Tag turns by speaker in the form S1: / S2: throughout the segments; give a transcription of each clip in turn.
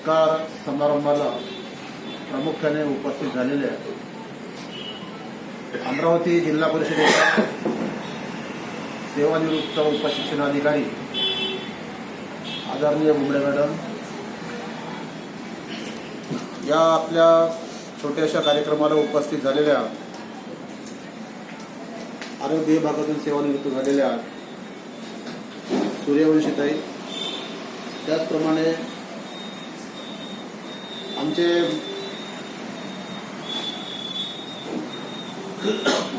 S1: सत्कार समारंभाला प्रामुख्याने उपस्थित झालेले आहेत. अमरावती जिल्हा परिषदेच्या सेवानिवृत्त उपशिक्षणाधिकारी आदरणीय बुमडे मॅडम या आपल्या छोट्याशा कार्यक्रमाला उपस्थित झालेल्या आरोग्य विभागातून सेवानिवृत्त झालेल्या सूर्यवंशीताई त्याचप्रमाणे आमचे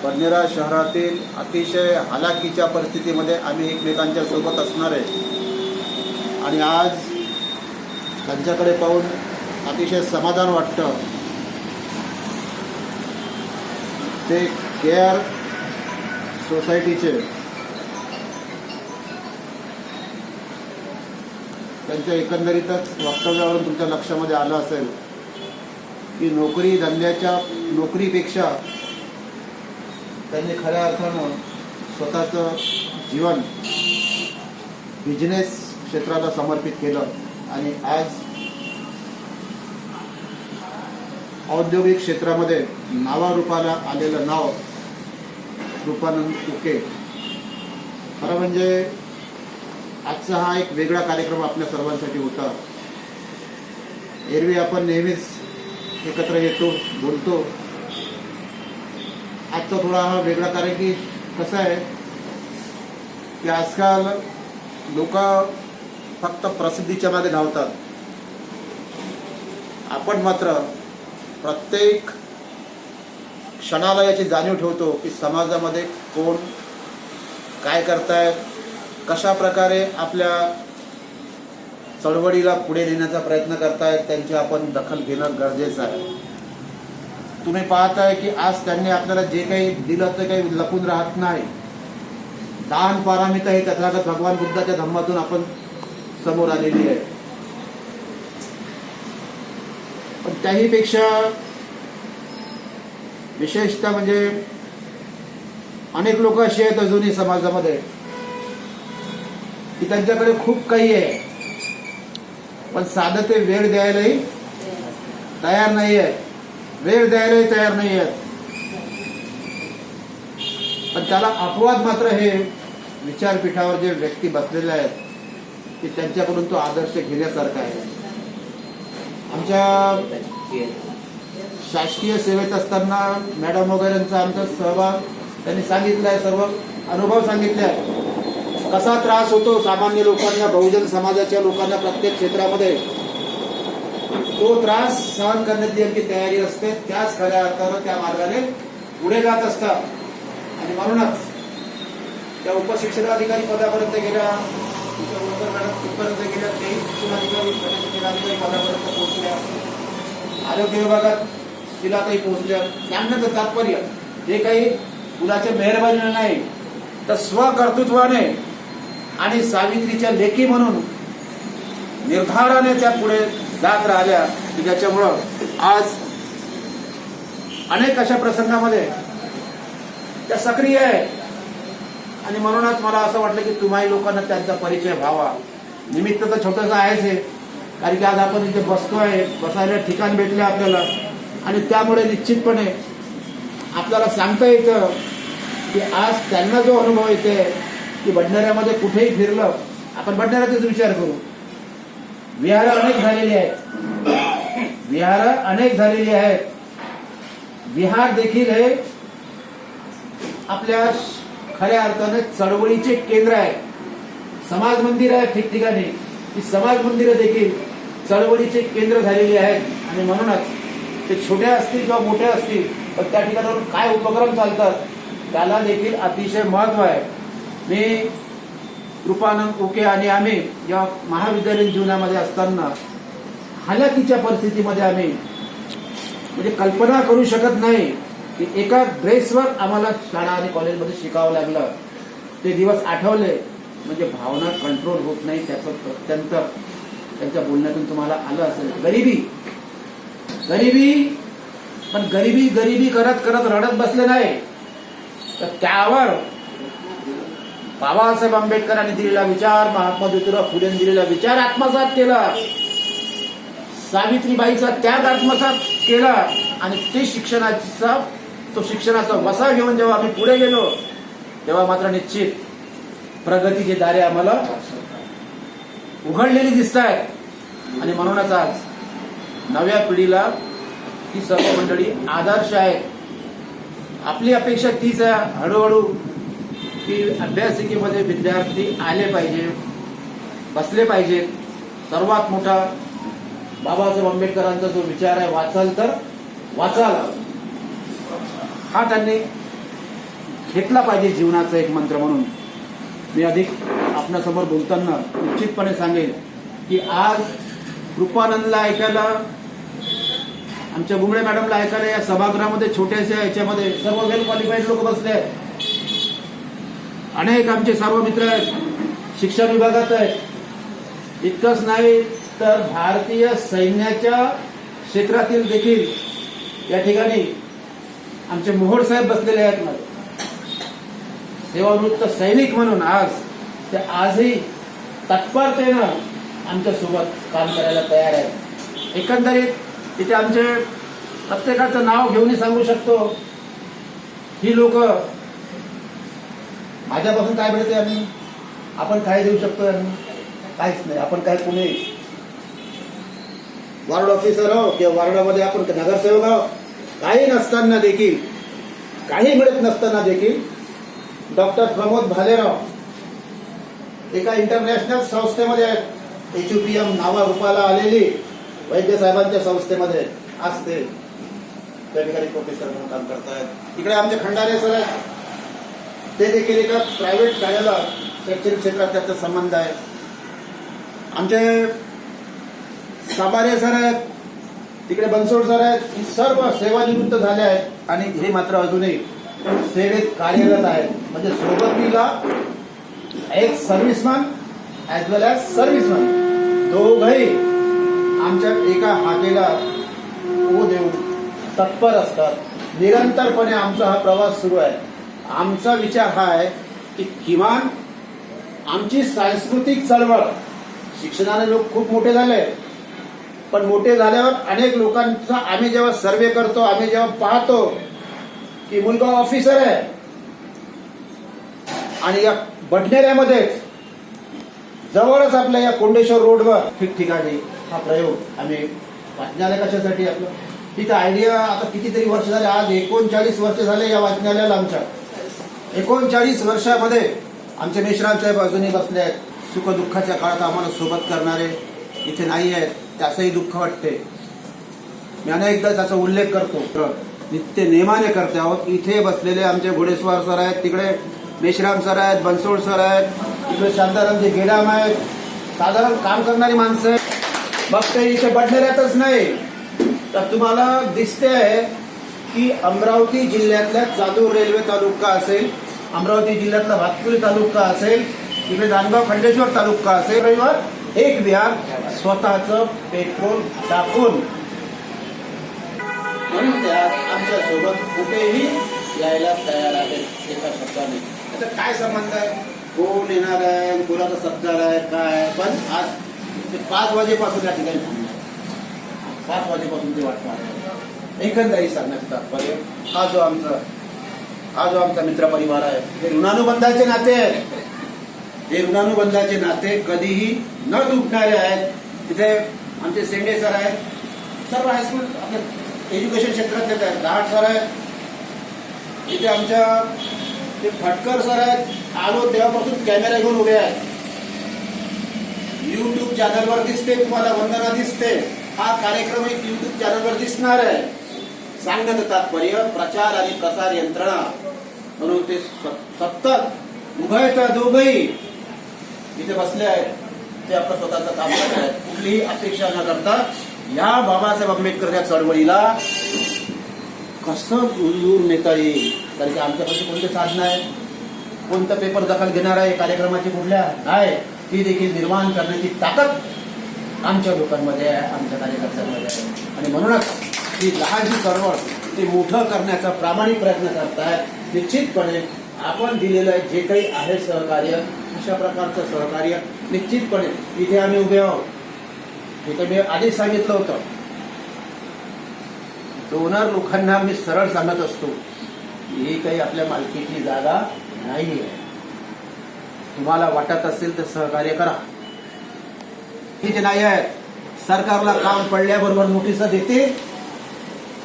S1: बडनेरा शहरातील अतिशय हालाकीच्या परिस्थितीमध्ये आम्ही एकमेकांच्या सोबत असणार आहे. आणि आज त्यांच्याकडे पाहून अतिशय समाधान वाटतं. ते केअर सोसायटीचे त्यांच्या एकंदरीतच वक्तव्यावरून तुमच्या लक्षामध्ये आलं असेल की नोकरी धंद्याच्या नोकरीपेक्षा त्यांनी खऱ्या अर्थानं स्वतःचं जीवन बिझनेस क्षेत्राला समर्पित केलं. आणि आज औद्योगिक क्षेत्रामध्ये नावारूपाला आलेलं नाव कृपानंद उके. खरं म्हणजे आजचा हा एक वेगळा कार्यक्रम आपल्या सर्वांसाठी होता. एरवी आपण नेहमीच एकत्र येतो बोलतो. आजचा थोडा हा वेगळा कारण की कसं आहे की आजकाल लोक फक्त प्रसिद्धीच्या मागे धावतात. आपण मात्र प्रत्येक क्षणाला याची जाणीव ठेवतो की समाजामध्ये कोण काय करतायत कशा प्रकारे आपल्या चळवळीला पुढे नेण्याचा प्रयत्न करतायत त्यांची आपण दखल घेणं गरजेचं आहे. तुम्ही पाहताय की आज त्यांनी आपल्याला जे काही दिलं ते काही लपून राहत नाही. दान पारामिता हे तथागत भगवान बुद्धाच्या धम्मातून आपण समोर आलेली आहे. पण त्याहीपेक्षा विशेषतः म्हणजे अनेक लोक अशी आहेत अजूनही समाजामध्ये. की त्यांच्याकडे खूप काही आहे. पण साधं ते वेळ द्यायलाही तयार नाही आहेत वेळ द्यायलाही तयार नाही आहेत पण त्याला अपवाद मात्र हे विचारपीठावर जे व्यक्ती बसलेले आहेत की त्यांच्याकडून तो आदर्श घेण्यासारखा आहे. आमच्या शासकीय सेवेत असताना मॅडम वगैरेंचा आमचा सहभाग त्यांनी सांगितलाय आहे सर्व अनुभव सांगितले आहे कसा त्रास होतो सामान्य लोकांना बहुजन समाजाच्या लोकांना प्रत्येक क्षेत्रामध्ये? तो त्रास सहन करण्याची यांची तयारी असते. त्याच खऱ्या अर्थानं त्या मार्गाने पुढे जात असतात. आणि म्हणूनच त्या उपशिक्षणाधिकारी पदापर्यंत गेल्या तिथपर्यंत गेल्या तेही शिक्षणाधिकारी शिक्षणाधिकारी पदापर्यंत पोहोचल्या. आरोग्य विभागात तिला काही पोहोचल्या. सांगण्याचं तात्पर्य हे काही कुणाच्या मेहरबानीने नाही तर स्वकर्तृत्वाने आणि सावित्रीच्या लेखी म्हणून निर्धाराने त्या पुढे जात राहिल्या. की ज्याच्यामुळं आज अनेक अशा प्रसंगामध्ये त्या सक्रिय आहे. आणि म्हणूनच मला असं वाटलं की तुम्हाही लोकांना त्यांचा परिचय व्हावा. निमित्त तर छोटंसं आहेच आहे कारण की आज आपण इथे बसतोय बसायला ठिकाण भेटले आपल्याला. आणि त्यामुळे निश्चितपणे आपल्याला सांगता येतं की आज त्यांना जो अनुभव येते की भंडाऱ्यामध्ये कुठेही फिरलं आपण भंडाऱ्याचाच विचार करू. विहार अनेक झालेली आहेत. विहार अनेक झालेली आहेत. विहार देखील हे आपल्या खऱ्या अर्थाने चळवळीचे केंद्र आहे. समाज मंदिर आहे ठिकठिकाणी. ही समाज मंदिरं देखील चळवळीचे केंद्र झालेली आहेत. आणि म्हणूनच ते छोट्या असतील किंवा मोठ्या असतील पण त्या ठिकाणावर काय उपक्रम चालतात त्याला देखील अतिशय महत्त्व आहे. मी कृपानंद ओके आणि आम्ही जेव्हा महाविद्यालयीन जीवनामध्ये असताना हालाकीच्या परिस्थितीमध्ये आम्ही म्हणजे कल्पना करू शकत नाही की एका ड्रेसवर आम्हाला शाळा आणि कॉलेजमध्ये शिकावं लागलं. ते दिवस आठवले. म्हणजे भावना कंट्रोल होत नाही त्याचं अत्यंत त्यांच्या बोलण्यातून तुम्हाला आलं असेल. गरिबी. गरिबी पण गरिबी गरिबी करत करत रडत बसले नाही. तर त्यावर बाबासाहेब आंबेडकरांनी दिलेला विचार महात्मा ज्योतिराव फुलेंनी दिलेला विचार आत्मसात केला. सावित्रीबाईचा त्याग आत्मसात केला. आणि ते शिक्षणाचा तो शिक्षणाचा वसा घेऊन जेव्हा आम्ही पुढे गेलो तेव्हा मात्र निश्चित प्रगतीचे दारे आम्हाला उघडलेली दिसत आहेत आणि म्हणूनच आज नव्या पिढीला ही सर्व मंडळी आदर्श आहे आपली अपेक्षा तीच आहे. हळूहळू की अभ्यासिकेमध्ये विद्यार्थी आले पाहिजे बसले पाहिजेत सर्वात मोठा बाबासाहेब आंबेडकरांचा जो विचार आहे वाचाल तर वाचाल. हा त्यांनी घेतला पाहिजे जीवनाचा एक मंत्र म्हणून. मी अधिक आपणासमोर बोलताना निश्चितपणे सांगेन की आज कृपानंदला ऐकायला आमच्या गुंबळे मॅडमला ऐकायला या सभागृहामध्ये छोट्याशा याच्यामध्ये सर्व वेल क्वालिफाईड लोक बसले आहेत. अनेक आमचे सर्व मित्र आहेत. शिक्षण विभागात आहेत. इतकंच नाही तर भारतीय सैन्याच्या क्षेत्रातील देखील या ठिकाणी आमचे मोहोळ साहेब बसलेले आहेत मध्ये. सेवावृत्त सैनिक म्हणून आज ते आजही तत्परतेनं आमच्यासोबत काम करायला तयार आहेत. एकंदरीत तिथे आमचे प्रत्येकाचं नाव घेऊनही सांगू शकतो. ही लोक माझ्यापासून काय मिळते आम्ही? आपण काय देऊ शकतो आम्ही? काहीच नाही. आपण काय पुणे? वार्ड ऑफिसर आहो किंवा वार्डामध्ये आपण नगरसेवक आहो काही नसताना देखील काही मिळत नसताना देखील डॉक्टर प्रमोद भालेराव एका इंटरनॅशनल संस्थेमध्ये आहेत. एच यू पी एम नावा रूपाला आलेली वैद्य साहेबांच्या संस्थेमध्ये आज ते त्या ठिकाणी प्रोफेसर म्हणून काम करतायत. इकडे आमचे खंडारे सर आहेत. ते देखील एका प्रायव्हेट कार्याला शैक्षणिक क्षेत्रात त्याचा संबंध आहे. आमचे साबारे सर आहेत तिकडे बनसोड सर आहेत ही सर्व सेवानिवृत्त झाले आहेत आणि हे मात्र अजूनही सेवेत कार्यरत आहेत. म्हणजे सोबतीला एक serviceman as well as serviceman दोघही आमच्या एका हाकेला ओ देऊन तत्पर असतात. निरंतरपणे आमचा हा प्रवास सुरू आहे. आमचा विचार हा आहे की किमान आमची सांस्कृतिक चळवळ शिक्षणाने लोक खूप मोठे झाले पण मोठे झाल्यावर अनेक लोकांचा आम्ही जेव्हा सर्वे करतो आम्ही जेव्हा पाहतो की मुलगा ऑफिसर आहे आणि या बडनेऱ्यामध्येच जवळच आपल्या या कोंडेश्वर रोडवर ठिकठिकाणी हा प्रयोग आम्ही वाचनालय कशासाठी आपलं? तिथं आयडिया आता कितीतरी वर्ष झाले आज एकोणचाळीस वर्ष झाले या वाचनालयाला आमच्या. एकोणचाळीस वर्षामध्ये आमचे मेश्राम बाजूने अजूनही बसले आहेत. सुखदुःखाच्या काळात आम्हाला सोबत करणारे इथे नाही आहेत. त्याचंही दुःख वाटते. मी अनेकदा त्याचा उल्लेख करतो. नित्य नेमाने करते आहोत. इथे बसलेले आमचे घोडेस्वार सर आहेत तिकडे मेश्राम सर आहेत बनसोड सर आहेत तिकडे शांतारामचे गेडाम आहेत. साधारण काम करणारी माणसं आहेत. मग ते इथे बडलेल्यातच नाही. तर तुम्हाला दिसते आहे की अमरावती जिल्ह्यातल्या चादूर रेल्वे तालुका असेल अमरावती जिल्ह्यातला भातपुरी तालुका असेल तिकडे दानगाव खंडेश्वर तालुका असेल रविवार एक विहार स्वतःचं पेट्रोल टाकून. म्हणून त्या आमच्यासोबत कुठेही यायला तयार आहेत एका शब्दाने. त्याचा काय संबंध आहे? कोण येणार आहे कोणाचा सत्कार आहे काय पण आज ते पाच वाजेपासून त्या ठिकाणी थांबणार. पाच वाजेपासून ते वाट पाहतात एकंदरीत सांगण्याचं तात्पर्य हा जो आमचा हा जो आमचा मित्र परिवार आहे हे ऋणानुबंधाचे नाते आहेत. हे ऋणानुबंधाचे नाते कधीही न तुटणारे आहेत. तिथे आमचे सेंडे सर आहेत. सर्व हायस्कूल आपल्या एज्युकेशन क्षेत्रातले येत आहेत. दाट सर आहेत. इथे आमच्या ते फटकर सर आहेत. आलो तेव्हापासून कॅमेरा घेऊन उभे आहेत. युट्यूब चॅनलवर दिसते तुम्हाला वंदना दिसते. हा कार्यक्रम एक युट्यूब चॅनलवर दिसणार आहे. सांगण्याचं तात्पर्य प्रचार आणि प्रसार यंत्रणा. म्हणून ते स- सतत उभय तर दोघही इथे बसले आहेत. ते आपलं स्वतःचं काम करत आहेत. कुठलीही अपेक्षा न करता या बाबासाहेब आंबेडकर या चळवळीला कसं दूर दूर नेता येईल? कारण की आमच्यापाशी कोणते साधनं आहे कोणतं पेपर दखल घेणार आहे? कार्यक्रमाची कुठल्या? काय ती देखील निर्माण करण्याची ताकद आमच्या लोकांमध्ये आहे आमच्या कार्यकर्त्यांमध्ये आहे. आणि म्हणूनच ही लहानशी चळवळ ती मोठं करण्याचा प्रामाणिक प्रयत्न करतायत निश्चितपणे आपण दिलेलं जे काही आहे सहकार्य अशा प्रकारचं सहकार्य निश्चितपणे इथे आम्ही उभे आहोत. हे मी आधीच सांगितलं होतं. डोनर लोकांना मी सरळ सांगत असतो ही काही आपल्या मालकीची जागा नाही आहे तुम्हाला वाटत असेल तर सहकार्य करा. हे जे नाही आहे. सरकारला काम पडल्याबरोबर नोटिसा देते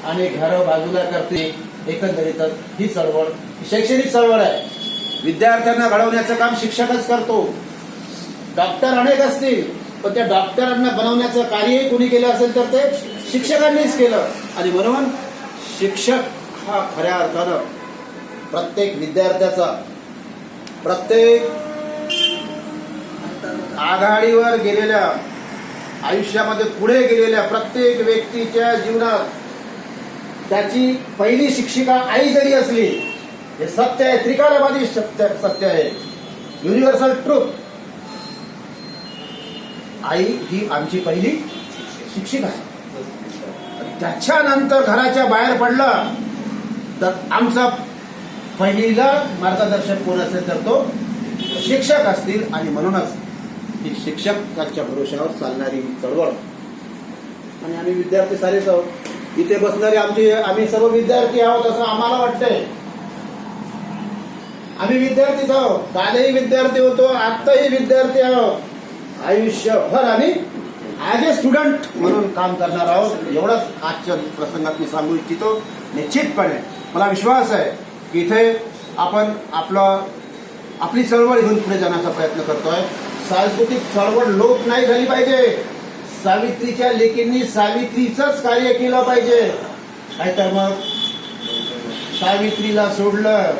S1: आणि घर बाजूला करते एकंदरीतच ही चळवळ शैक्षणिक चळवळ आहे. विद्यार्थ्यांना घडवण्याचं काम शिक्षकच करतो. डॉक्टर अनेक असतील पण त्या डॉक्टरांना बनवण्याचं कार्यही कोणी केलं असेल तर ते शिक्षकांनीच केलं. आणि म्हणून शिक्षक हा खऱ्या अर्थानं प्रत्येक विद्यार्थ्याचा प्रत्येक आघाडीवर गेलेल्या आयुष्यामध्ये पुढे गेलेल्या प्रत्येक व्यक्तीच्या जीवनात त्याची पहिली शिक्षिका आई जरी असली हे सत्य आहे त्रिकालवादी सत्य सत्य आहे. युनिव्हर्सल ट्रूथ आई ही आमची पहिली शिक्षिका आहे. त्याच्यानंतर घराच्या बाहेर पडलं तर आमचा पहिलं मार्गदर्शक कोण असेल तर तो शिक्षक असतील आणि म्हणूनच ही शिक्षकाच्या भरोशावर चालणारी चळवळ. आणि आम्ही विद्यार्थी सारेच आहोत. इथे बसणारे आमचे आम्ही सर्व विद्यार्थी आहोत असं आम्हाला वाटतंय. आम्ही विद्यार्थीच आहोत. कालही विद्यार्थी होतो आत्ताही विद्यार्थी आहोत. आयुष्यभर आम्ही ॲज ए स्टुडंट म्हणून काम करणार आहोत. एवढंच आजच्या प्रसंगात मी सांगू इच्छितो. निश्चितपणे मला विश्वास आहे की इथे आपण आपलं आपली चळवळ घेऊन पुढे जाण्याचा प्रयत्न करतोय. सांस्कृतिक चळवळ लोप नाही झाली पाहिजे. सावित्रीच्या लेकींनी सावित्रीच कार्य केलं पाहिजे. नाहीतर मग सावित्रीला सोडलं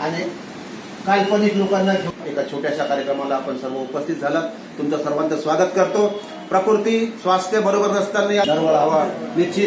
S1: आणि काल्पनिक लोकांना घेऊन एका छोट्याशा कार्यक्रमाला आपण सर्व उपस्थित झालात. तुमचं सर्वांचं स्वागत करतो. प्रकृती स्वास्थ्य बरोबर नसताना दरवळ हवा निश्चित.